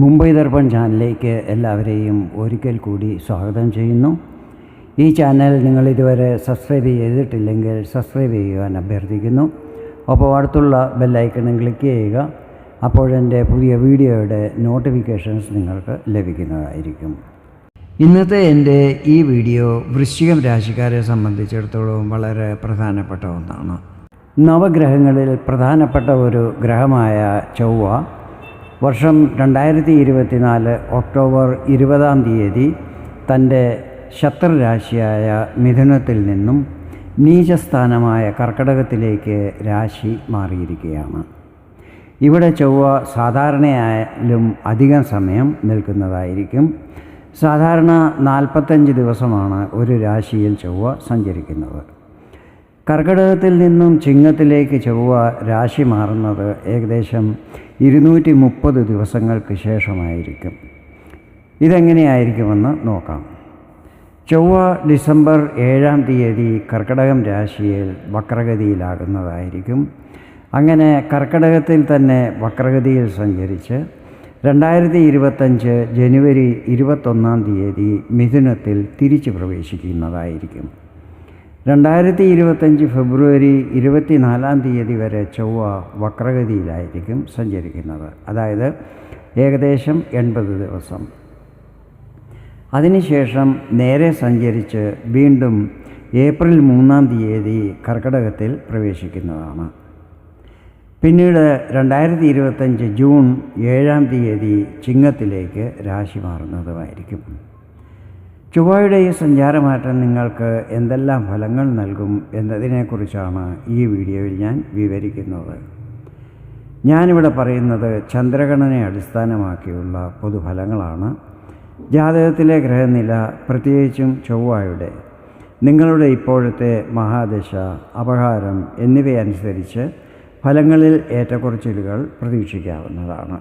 മുംബൈ ദർപ്പൺ ചാനലിലേക്ക് എല്ലാവരെയും ഒരിക്കൽ കൂടി സ്വാഗതം ചെയ്യുന്നു. ഈ ചാനൽ നിങ്ങൾ ഇതുവരെ സബ്സ്ക്രൈബ് ചെയ്തിട്ടില്ലെങ്കിൽ സബ്സ്ക്രൈബ് ചെയ്യുവാൻ അഭ്യർത്ഥിക്കുന്നു. അപ്പോൾ അടുത്തുള്ള ബെല്ലൈക്കണും ക്ലിക്ക് ചെയ്യുക. അപ്പോഴെന്റെ പുതിയ വീഡിയോയുടെ നോട്ടിഫിക്കേഷൻസ് നിങ്ങൾക്ക് ലഭിക്കുന്നതായിരിക്കും. ഇന്നത്തെ എന്റെ ഈ വീഡിയോ വൃശ്ചികം രാശിക്കാരെ സംബന്ധിച്ചിടത്തോളം വളരെ പ്രധാനപ്പെട്ട ഒന്നാണ്. നവഗ്രഹങ്ങളിൽ പ്രധാനപ്പെട്ട ഒരു ഗ്രഹമായ ചൊവ്വ വർഷം രണ്ടായിരത്തി ഇരുപത്തിനാല് ഒക്ടോബർ ഇരുപതാം തീയതി തന്റെ ശത്രുരാശിയായ മിഥുനത്തിൽ നിന്നും നീചസ്ഥാനമായ കർക്കടകത്തിലേക്ക് രാശി മാറിയിരിക്കുകയാണ്. ഇവിടെ ചൊവ്വ സാധാരണയായാലും അധികം സമയം നിൽക്കുന്നതായിരിക്കും. സാധാരണ നാൽപ്പത്തഞ്ച് ദിവസമാണ് ഒരു രാശിയിൽ ചൊവ്വ സഞ്ചരിക്കുന്നത്. കർക്കിടകത്തിൽ നിന്നും ചിങ്ങത്തിലേക്ക് ചൊവ്വ രാശി മാറുന്നത് ഏകദേശം ഇരുന്നൂറ്റി മുപ്പത് ദിവസങ്ങൾക്ക് ശേഷമായിരിക്കും. ഇതെങ്ങനെയായിരിക്കുമെന്ന് നോക്കാം. ചൊവ്വ ഡിസംബർ ഏഴാം തീയതി കർക്കിടകം രാശിയിൽ വക്രഗതിയിലാകുന്നതായിരിക്കും. അങ്ങനെ കർക്കിടകത്തിൽ തന്നെ വക്രഗതിയിൽ സഞ്ചരിച്ച് രണ്ടായിരത്തി ഇരുപത്തഞ്ച് ജനുവരി ഇരുപത്തൊന്നാം തീയതി മിഥുനത്തിൽ തിരിച്ചു പ്രവേശിക്കുന്നതായിരിക്കും. രണ്ടായിരത്തി ഇരുപത്തഞ്ച് ഫെബ്രുവരി ഇരുപത്തിനാലാം തീയതി വരെ ചൊവ്വ വക്രഗതിയിലായിരിക്കും സഞ്ചരിക്കുന്നത്. അതായത് ഏകദേശം എൺപത് ദിവസം. അതിനുശേഷം നേരെ സഞ്ചരിച്ച് വീണ്ടും ഏപ്രിൽ മൂന്നാം തീയതി കർക്കിടകത്തിൽ പ്രവേശിക്കുന്നതാണ്. പിന്നീട് രണ്ടായിരത്തി ഇരുപത്തഞ്ച് ജൂൺ ഏഴാം തീയതി ചിങ്ങത്തിലേക്ക് രാശി മാറുന്നതുമായിരിക്കും. ചൊവ്വയുടെ ഈ സഞ്ചാരമാറ്റം നിങ്ങൾക്ക് എന്തെല്ലാം ഫലങ്ങൾ നൽകും എന്നതിനെക്കുറിച്ചാണ് ഈ വീഡിയോയിൽ ഞാൻ വിവരിക്കുന്നത്. ഞാനിവിടെ പറയുന്നത് ചന്ദ്രഗണനെ അടിസ്ഥാനമാക്കിയുള്ള പൊതുഫലങ്ങളാണ്. ജാതകത്തിലെ ഗ്രഹനില പ്രത്യേകിച്ചും ചൊവ്വയുടെ നിങ്ങളുടെ ഇപ്പോഴത്തെ മഹാദശ അപഹാരം എന്നിവയനുസരിച്ച് ഫലങ്ങളിൽ ഏറ്റക്കുറച്ചിലുകൾ പ്രതീക്ഷിക്കാവുന്നതാണ്.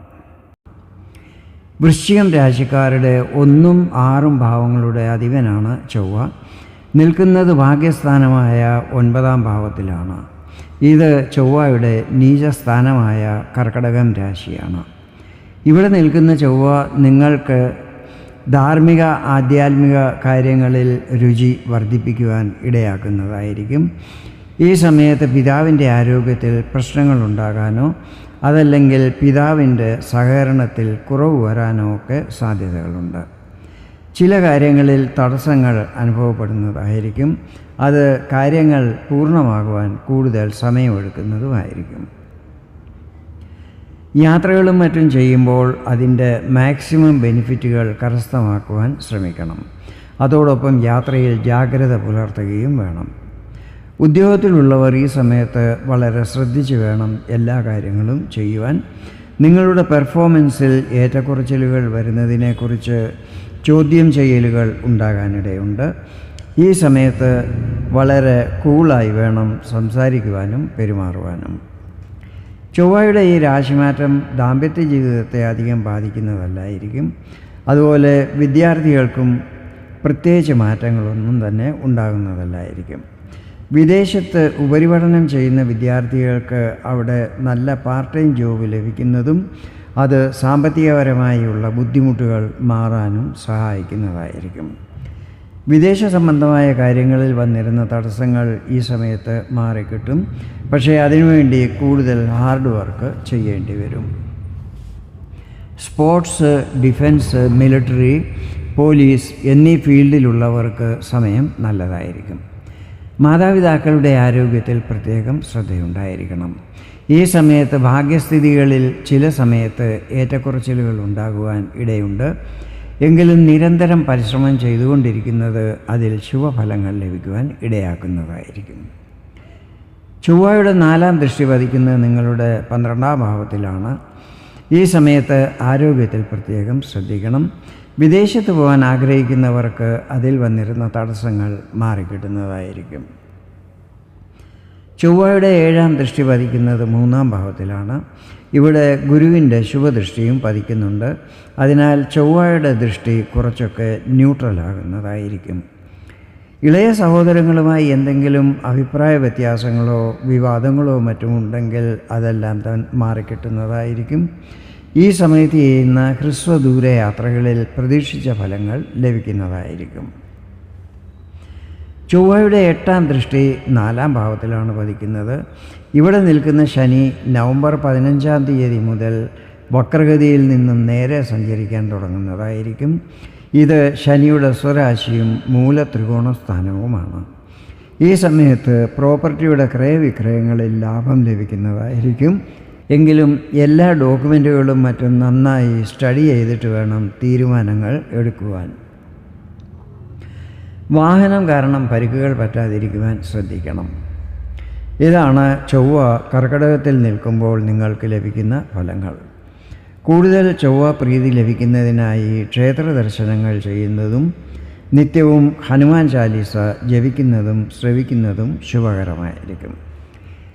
വൃശ്ചികം രാശിക്കാരുടെ ഒന്നും ആറും ഭാവങ്ങളുടെ അധിപനാണ് ചൊവ്വ. നിൽക്കുന്നത് ഭാഗ്യസ്ഥാനമായ ഒൻപതാം ഭാവത്തിലാണ്. ഇത് ചൊവ്വയുടെ നീചസ്ഥാനമായ കർക്കടകം രാശിയാണ്. ഇവിടെ നിൽക്കുന്ന ചൊവ്വ നിങ്ങൾക്ക് ധാർമ്മിക ആധ്യാത്മിക കാര്യങ്ങളിൽ രുചി വർദ്ധിപ്പിക്കുവാൻ ഇടയാക്കുന്നതായിരിക്കും. ഈ സമയത്ത് പിതാവിന്റെ ആരോഗ്യത്തിൽ പ്രശ്നങ്ങളുണ്ടാകാനോ അതല്ലെങ്കിൽ പിതാവിന്റെ സഹകരണത്തിൽ കുറവ് വരാനോ ഒക്കെ സാധ്യതകളുണ്ട്. ചില കാര്യങ്ങളിൽ തടസ്സങ്ങൾ അനുഭവപ്പെടുന്നതായിരിക്കും. അത് കാര്യങ്ങൾ പൂർണമാകുവാൻ കൂടുതൽ സമയമെടുക്കുന്നതുമായിരിക്കും. യാത്രകളും മറ്റും ചെയ്യുമ്പോൾ അതിന്റെ മാക്സിമം ബെനിഫിറ്റുകൾ കരസ്ഥമാക്കുവാൻ ശ്രമിക്കണം. അതോടൊപ്പം യാത്രയിൽ ജാഗ്രത പുലർത്തുകയും വേണം. ഉദ്യോഗത്തിലുള്ളവർ ഈ സമയത്ത് വളരെ ശ്രദ്ധിച്ച് വേണം എല്ലാ കാര്യങ്ങളും ചെയ്യുവാൻ. നിങ്ങളുടെ പെർഫോമൻസിൽ ഏറ്റക്കുറച്ചിലുകൾ വരുന്നതിനെക്കുറിച്ച് ചോദ്യം ചെയ്യലുകൾ ഉണ്ടാകാനിടയുണ്ട്. ഈ സമയത്ത് വളരെ കൂളായി വേണം സംസാരിക്കുവാനും പെരുമാറുവാനും. ചൊവ്വയുടെ ഈ രാശിമാറ്റം ദാമ്പത്യ ജീവിതത്തെ അധികം ബാധിക്കുന്നതല്ലായിരിക്കും. അതുപോലെ വിദ്യാർത്ഥികൾക്കും പ്രത്യേകിച്ച് മാറ്റങ്ങളൊന്നും തന്നെ ഉണ്ടാകുന്നതല്ലായിരിക്കും. വിദേശത്ത് ഉപരിപഠനം ചെയ്യുന്ന വിദ്യാർത്ഥികൾക്ക് അവിടെ നല്ല പാർട്ട് ടൈം ജോബ് ലഭിക്കുന്നതും അത് സാമ്പത്തികപരമായുള്ള ബുദ്ധിമുട്ടുകൾ മാറാനും സഹായിക്കുന്നതായിരിക്കും. വിദേശ സംബന്ധമായ കാര്യങ്ങളിൽ വന്നിരുന്ന തടസ്സങ്ങൾ ഈ സമയത്ത് മാറിക്കിട്ടും. പക്ഷേ അതിനുവേണ്ടി കൂടുതൽ ഹാർഡ് വർക്ക് ചെയ്യേണ്ടി വരും. സ്പോർട്സ് ഡിഫൻസ് മിലിട്ടറി പോലീസ് എന്നീ ഫീൽഡിലുള്ളവർക്ക് സമയം നല്ലതായിരിക്കും. മാതാപിതാക്കളുടെ ആരോഗ്യത്തിൽ പ്രത്യേകം ശ്രദ്ധയുണ്ടായിരിക്കണം. ഈ സമയത്ത് ഭാഗ്യസ്ഥിതികളിൽ ചില സമയത്ത് ഏറ്റക്കുറച്ചിലുകൾ ഉണ്ടാകുവാൻ ഇടയുണ്ട്. എങ്കിലും നിരന്തരം പരിശ്രമം ചെയ്തുകൊണ്ടിരിക്കുന്നത് അതിൽ ശുഭഫലങ്ങൾ ലഭിക്കുവാൻ ഇടയാക്കുന്നതായിരിക്കും. ചൊവ്വയുടെ നാലാം ദൃഷ്ടി പതിക്കുന്നത് നിങ്ങളുടെ പന്ത്രണ്ടാം ഭാവത്തിലാണ്. ഈ സമയത്ത് ആരോഗ്യത്തിൽ പ്രത്യേകം ശ്രദ്ധിക്കണം. വിദേശത്ത് പോകാൻ ആഗ്രഹിക്കുന്നവർക്ക് അതിൽ വന്നിരുന്ന തടസ്സങ്ങൾ മാറിക്കിട്ടുന്നതായിരിക്കും. ചൊവ്വയുടെ ഏഴാം ദൃഷ്ടി പതിക്കുന്നത് മൂന്നാം ഭാവത്തിലാണ്. ഇവിടെ ഗുരുവിന്റെ ശുഭദൃഷ്ടിയും പതിക്കുന്നുണ്ട്. അതിനാൽ ചൊവ്വയുടെ ദൃഷ്ടി കുറച്ചൊക്കെ ന്യൂട്രലാകുന്നതായിരിക്കും ഇളയ സഹോദരങ്ങളുമായി എന്തെങ്കിലും അഭിപ്രായ വ്യത്യാസങ്ങളോ വിവാദങ്ങളോ മറ്റും ഉണ്ടെങ്കിൽ അതെല്ലാം താൻ മാറിക്കിട്ടുന്നതായിരിക്കും. ഈ സമയത്ത് ചെയ്യുന്ന ഹ്രസ്വദൂര യാത്രകളിൽ പ്രതീക്ഷിച്ച ഫലങ്ങൾ ലഭിക്കുന്നതായിരിക്കും. ചൊവ്വയുടെ എട്ടാം ദൃഷ്ടി നാലാം ഭാവത്തിലാണ് പതിക്കുന്നത്. ഇവിടെ നിൽക്കുന്ന ശനി നവംബർ പതിനഞ്ചാം തീയതി മുതൽ വക്രഗതിയിൽ നിന്നും നേരെ സഞ്ചരിക്കാൻ തുടങ്ങുന്നതായിരിക്കും. ഇത് ശനിയുടെ സ്വരാശിയും മൂല ത്രികോണ സ്ഥാനവുമാണ്. ഈ സമയത്ത് പ്രോപ്പർട്ടിയുടെ ക്രയവിക്രയങ്ങളിൽ ലാഭം ലഭിക്കുന്നതായിരിക്കും. എങ്കിലും എല്ലാ ഡോക്യുമെന്റുകളും മറ്റും നന്നായി സ്റ്റഡി ചെയ്തിട്ട് വേണം തീരുമാനങ്ങൾ എടുക്കുവാൻ. വാഹനം കാരണം പരിക്കുകൾ പറ്റാതിരിക്കുവാൻ ശ്രദ്ധിക്കണം. ഇതാണ് ചൊവ്വ കർക്കടകത്തിൽ നിൽക്കുമ്പോൾ നിങ്ങൾക്ക് ലഭിക്കുന്ന ഫലങ്ങൾ. കൂടുതൽ ചൊവ്വ പ്രീതി ലഭിക്കുന്നതിനായി ക്ഷേത്ര ദർശനങ്ങൾ ചെയ്യുന്നതും നിത്യവും ഹനുമാൻ ചാലീസ ജപിക്കുന്നതും ശ്രവിക്കുന്നതും ശുഭകരമായിരിക്കും.